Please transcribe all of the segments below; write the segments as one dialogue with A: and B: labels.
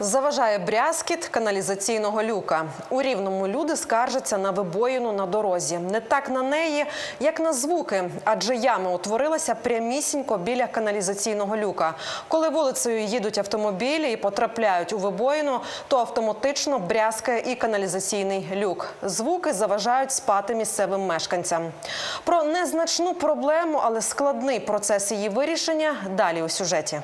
A: Заважає брязкіт каналізаційного люка. У рівному люди скаржаться на вибоїну на дорозі. Не так на неї, як на звуки, адже яма утворилася прямісінько біля каналізаційного люка. Коли вулицею їдуть автомобілі і потрапляють у вибоїну, то автоматично брязкає і каналізаційний люк. Звуки заважають спати місцевим мешканцям. Про незначну проблему, але складний процес її вирішення далі у сюжеті.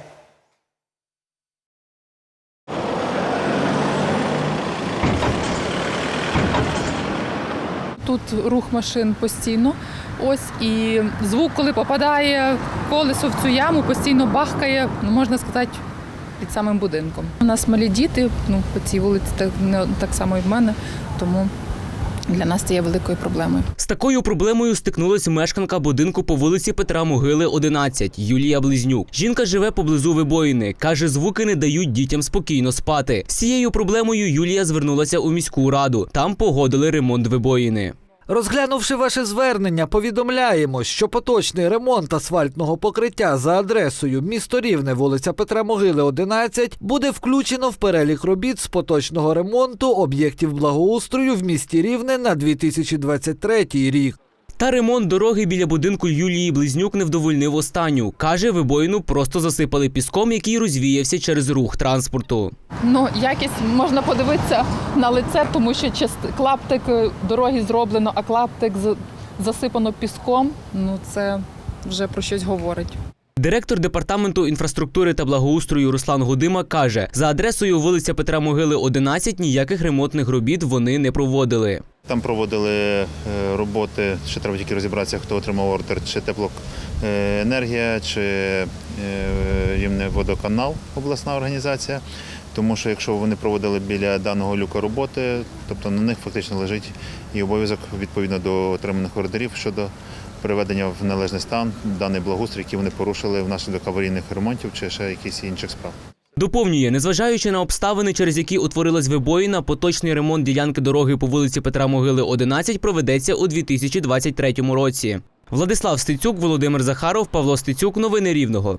B: Тут рух машин постійно. Ось і звук, коли попадає колесо в цю яму, постійно бахкає, ну можна сказати, під самим будинком. У нас малі діти, ну по цій вулиці так не так само і в мене, тому для нас це є великою проблемою.
C: З такою проблемою стикнулася мешканка будинку по вулиці Петра Могили, 11, Юлія Близнюк. Жінка живе поблизу вибоїни. Каже, звуки не дають дітям спокійно спати. З цією проблемою Юлія звернулася у міську раду. Там погодили ремонт вибоїни.
D: Розглянувши ваше звернення, повідомляємо, що поточний ремонт асфальтного покриття за адресою місто Рівне, вулиця Петра Могили, 11, буде включено в перелік робіт з поточного ремонту об'єктів благоустрою в місті Рівне на 2023 рік.
C: Та ремонт дороги біля будинку Юлії Близнюк не вдовольнив останню. Каже, вибоїну просто засипали піском, який розвіявся через рух транспорту.
B: Ну, якість можна подивитися на лице, тому що клаптик е, дороги зроблено, а клаптик засипано піском. Ну це вже про щось говорить.
C: Директор департаменту інфраструктури та благоустрою Руслан Гудима каже, за адресою вулиця Петра Могили, 11, ніяких ремонтних робіт вони не проводили.
E: Там проводили е, роботи, ще треба тільки розібратися, хто отримав ордер, чи теплоенергія, чи е, рівне водоканал, обласна організація. Тому що якщо вони проводили біля даного люка роботи, тобто на них фактично лежить і обов'язок відповідно до отриманих ордерів щодо приведення в належний стан даний благоустрій, який вони порушили внаслідок аварійних ремонтів чи ще якихось інших справ.
C: Доповнює, незважаючи на обставини, через які утворилась вибоїна, поточний ремонт ділянки дороги по вулиці Петра Могили, 11 проведеться у 2023 році. Владислав Стецюк, Володимир Захаров, Павло Стецюк. Новини Рівного.